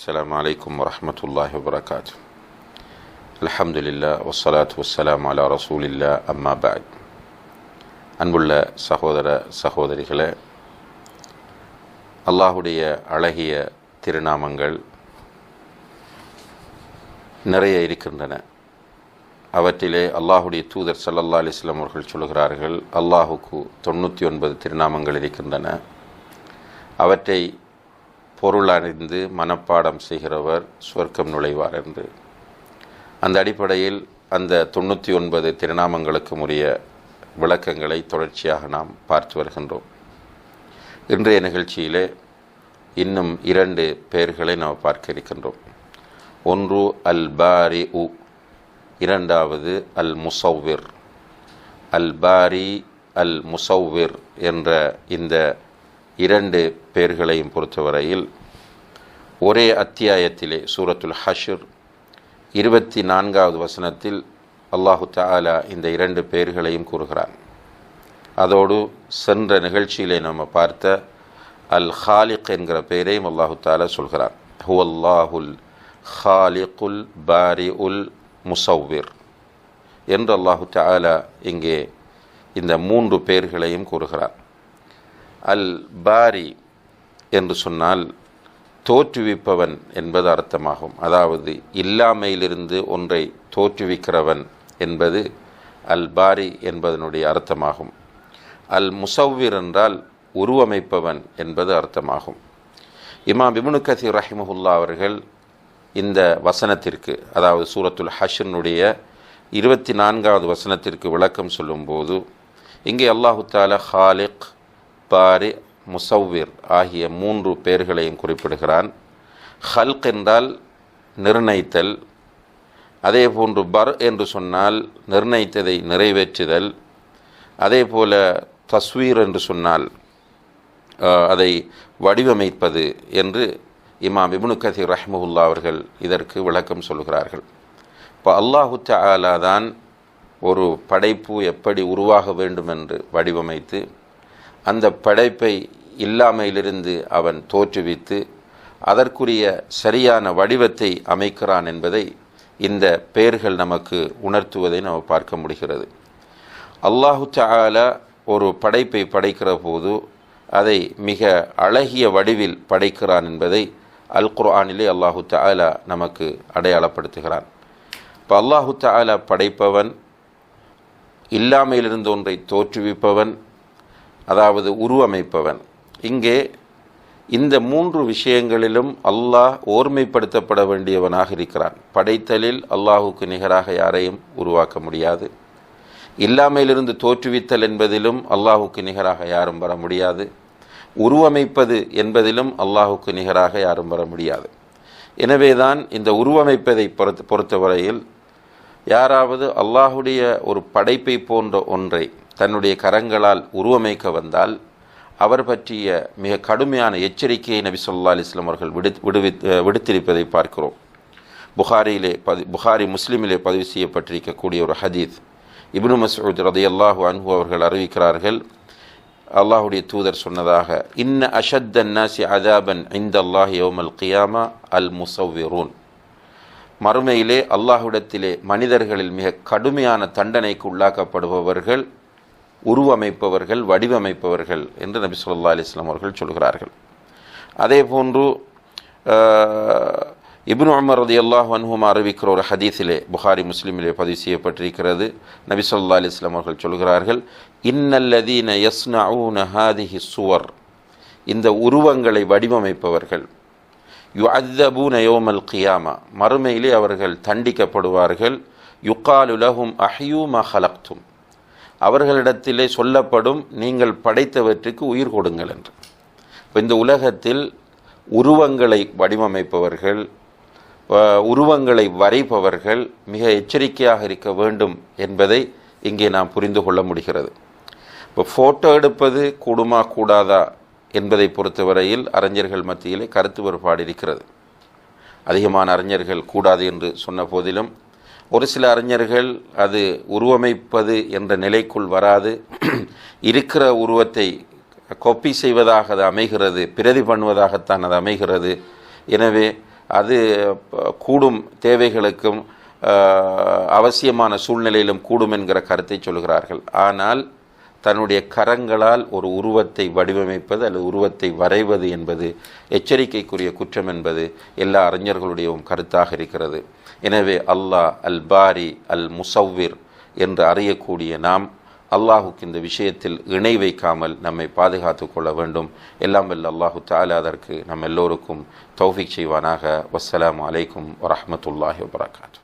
السلام عليكم ورحمة الله وبركاته الحمد لله والصلاة والسلام على رسول الله أما بعد அன்புள்ள சகோதர சகோதரிகளே அல்லாஹுடைய அழகிய திருநாமங்கள் நிறைய இருக்கின்றன அவற்றிலே அல்லாஹுடைய தூதர் சல்லல்லா அலிஸ்லாம் அவர்கள் சொல்கிறார்கள் அல்லாஹுக்கு தொண்ணூற்றி ஒன்பது திருநாமங்கள் இருக்கின்றன அவற்றை பொருள் அணிந்து மனப்பாடம் செய்கிறவர் சுவர்க்கம் நுழைவார் என்று. அந்த அடிப்படையில் அந்த தொண்ணூற்றி ஒன்பது திருநாமங்களுக்கும் உரிய விளக்கங்களை தொடர்ச்சியாக நாம் பார்த்து வருகின்றோம். இன்றைய நிகழ்ச்சியிலே இன்னும் இரண்டு பெயர்களை நாம் பார்க்க இருக்கின்றோம். ஒன்று அல் பாரி உ இரண்டாவது அல் முசவ்விர் அல் பாரி அல் முசவ்விர் என்ற இந்த இரண்டு பேர்களையும் பொறுத்தவரையில் ஒரே அத்தியாயத்திலே சூரத்துல் ஹஷர் இருபத்தி நான்காவது வசனத்தில் அல்லாஹு தாலா இந்த இரண்டு பெயர்களையும் கூறுகிறான். அதோடு சென்ற நிகழ்ச்சியிலே நம்ம பார்த்த அல் ஹாலிக் என்கிற பெயரையும் அல்லாஹு தாலா சொல்கிறான். ஹு அல்லாஹுல் ஹாலிகுல் பாரி உல் முசவ்விர் என்று அல்லாஹு தாலா இங்கே இந்த மூன்று பேர்களையும் கூறுகிறார் அல் பாரி என்று சொன்னால் தோற்றுவிப்பவன் என்பது அர்த்தமாகும். அதாவது இல்லாமையிலிருந்து ஒன்றை தோற்றுவிக்கிறவன் என்பது அல் பாரி என்பதனுடைய அர்த்தமாகும். அல் முசவ்விர் என்றால் உருவமைப்பவன் என்பது அர்த்தமாகும். இமாம் இபுனு கசீர் ரஹிமஹுல்லா அவர்கள் இந்த வசனத்திற்கு அதாவது சூரத்துல் ஹஷனுடைய இருபத்தி நான்காவது வசனத்திற்கு விளக்கம் சொல்லும்போது இங்கே அல்லாஹு தாலா ஹாலிக் பாரி முசவ்விர் ஆகிய மூன்று பெயர்களையும் குறிப்பிடுகிறான். ஹல்க் என்றால் நிர்ணயித்தல். அதே போன்று பர் என்று சொன்னால் நிர்ணயித்ததை நிறைவேற்றுதல். அதே போல தஸ்வீர் என்று சொன்னால் அதை வடிவமைப்பது என்று இமாம் இப்னு கதீர் ரஹ்மஹுல்லா அவர்கள் இதற்கு விளக்கம் சொல்கிறார்கள். இப்போ அல்லாஹு தாலா தான் ஒரு படைப்பு எப்படி உருவாக வேண்டும் என்று வடிவமைத்து அந்த படைப்பை இல்லாமையிலிருந்து அவன் தோற்றுவித்து அதற்குரிய சரியான வடிவத்தை அமைக்கிறான் என்பதை இந்த பெயர்கள் நமக்கு உணர்த்துவதை நாம் பார்க்க முடிகிறது. அல்லாஹு தாலா ஒரு படைப்பை படைக்கிற போது அதை மிக அழகிய வடிவில் படைக்கிறான் என்பதை அல் குர்ஆனிலே அல்லாஹு தாலா நமக்கு அடையாளப்படுத்துகிறான். இப்போ அல்லாஹு தாலா படைப்பவன் இல்லாமையிலிருந்து ஒன்றை தோற்றுவிப்பவன் அதாவது உருவமைப்பவன். இங்கே இந்த மூன்று விஷயங்களிலும் அல்லாஹ் ஓர்மைப்படுத்தப்பட வேண்டியவனாக இருக்கிறான். படைத்தலில் அல்லாஹுக்கு நிகராக யாரையும் உருவாக்க முடியாது. இல்லாமையிலிருந்து தோற்றுவித்தல் என்பதிலும் அல்லாஹுக்கு நிகராக யாரும் வர முடியாது. உருவமைப்பது என்பதிலும் அல்லாஹுக்கு நிகராக யாரும் வர முடியாது. எனவேதான் இந்த உருவமைப்பதை பொறுத்த பொறுத்தவரையில் யாராவது அல்லாஹுடைய ஒரு படைப்பை போன்ற ஒன்றை தன்னுடைய கரங்களால் உருவமைக்க வந்தால் அவர் பற்றிய மிக கடுமையான எச்சரிக்கையை நபி சொல்லா அலிஸ்லாம் அவர்கள் விடு விடுவி விடுத்திருப்பதை பார்க்கிறோம். புகாரியிலே பதி புகாரி முஸ்லீமிலே பதிவு செய்யப்பட்டிருக்கக்கூடிய ஒரு ஹதீத் இப்னு மசூத் ரதி அல்லாஹு அன்ஹு அவர்கள் அறிவிக்கிறார்கள். அல்லாஹுடைய தூதர் சொன்னதாக இன்ன அஷத் நாசி அதாபன் இந்த அல்லாஹ் யோமல் கியாமா அல் முசவ்விரூன் மறுமையிலே அல்லாஹுடத்திலே மனிதர்களில் மிக கடுமையான தண்டனைக்கு உள்ளாக்கப்படுபவர்கள் உருவமைப்பவர்கள் வடிவமைப்பவர்கள் என்று நபி சொல்லா அலிஸ்லாம் அவர்கள் சொல்கிறார்கள். அதே போன்று இப்னு உமர் ரதி அல்லாஹ் அன்ஹும் அறிவிக்கிற ஒரு ஹதீஸிலே புகாரி முஸ்லீமிலே பதிவு செய்யப்பட்டிருக்கிறது. நபி சொல்லா அலிஸ்லாம் அவர்கள் சொல்கிறார்கள் இன்னல்லதீன யஸ்னா ஹாதிஹி சுவர். இந்த உருவங்களை வடிவமைப்பவர்கள் யு அத்தபூன நயோமல் கியாமா. மறுமையிலே அவர்கள் தண்டிக்கப்படுவார்கள் யுக்காலுலகும் அஹ்யூம மஹலக்தும் அவர்களிடத்திலே சொல்லப்படும் நீங்கள் படைத்தவற்றுக்கு உயிர் கொடுங்கள் என்று. இப்போ இந்த உலகத்தில் உருவங்களை வடிவமைப்பவர்கள் உருவங்களை வரைபவர்கள் மிக எச்சரிக்கையாக இருக்க வேண்டும் என்பதை இங்கே நாம் புரிந்து கொள்ள முடிகிறது. இப்போ ஃபோட்டோ எடுப்பது கூடுமா கூடாதா என்பதை பொறுத்தவரையில் அறிஞர்கள் மத்தியிலே கருத்து வேறுபாடு இருக்கிறது. அதிகமான அறிஞர்கள் கூடாது என்று சொன்ன போதிலும் ஒரு சில அறிஞர்கள் அது உருவமைப்பது என்ற நிலைக்குள் வராது. இருக்கிற உருவத்தை கொப்பி செய்வதாக அது அமைகிறது பிரதி பண்ணுவதாகத்தான் அது அமைகிறது. எனவே அது கூடும் தேவைகளுக்கும் அவசியமான சூழ்நிலையிலும் கூடும் என்கிற கருத்தை சொல்கிறார்கள். ஆனால் தன்னுடைய கரங்களால் ஒரு உருவத்தை வடிவமைப்பது அல்லது உருவத்தை வரைவது என்பது எச்சரிக்கைக்குரிய குற்றம் என்பது எல்லா அறிஞர்களுடையவும் கருத்தாக இருக்கிறது. எனவே அல்லாஹ் அல் பாரி அல் முசவ்விர் என்று அறியக்கூடிய நாம் அல்லாஹுக்கு இந்த விஷயத்தில் இணை வைக்காமல் நம்மை பாதுகாத்து கொள்ள வேண்டும். எல்லாம் வல்ல அல்லாஹு தாலா அதற்கு நம் எல்லோருக்கும் தௌஃபிக் செய்வானாக. வசலாம் அலைக்கும் வரமத்துல்லாஹி வபரகாத்து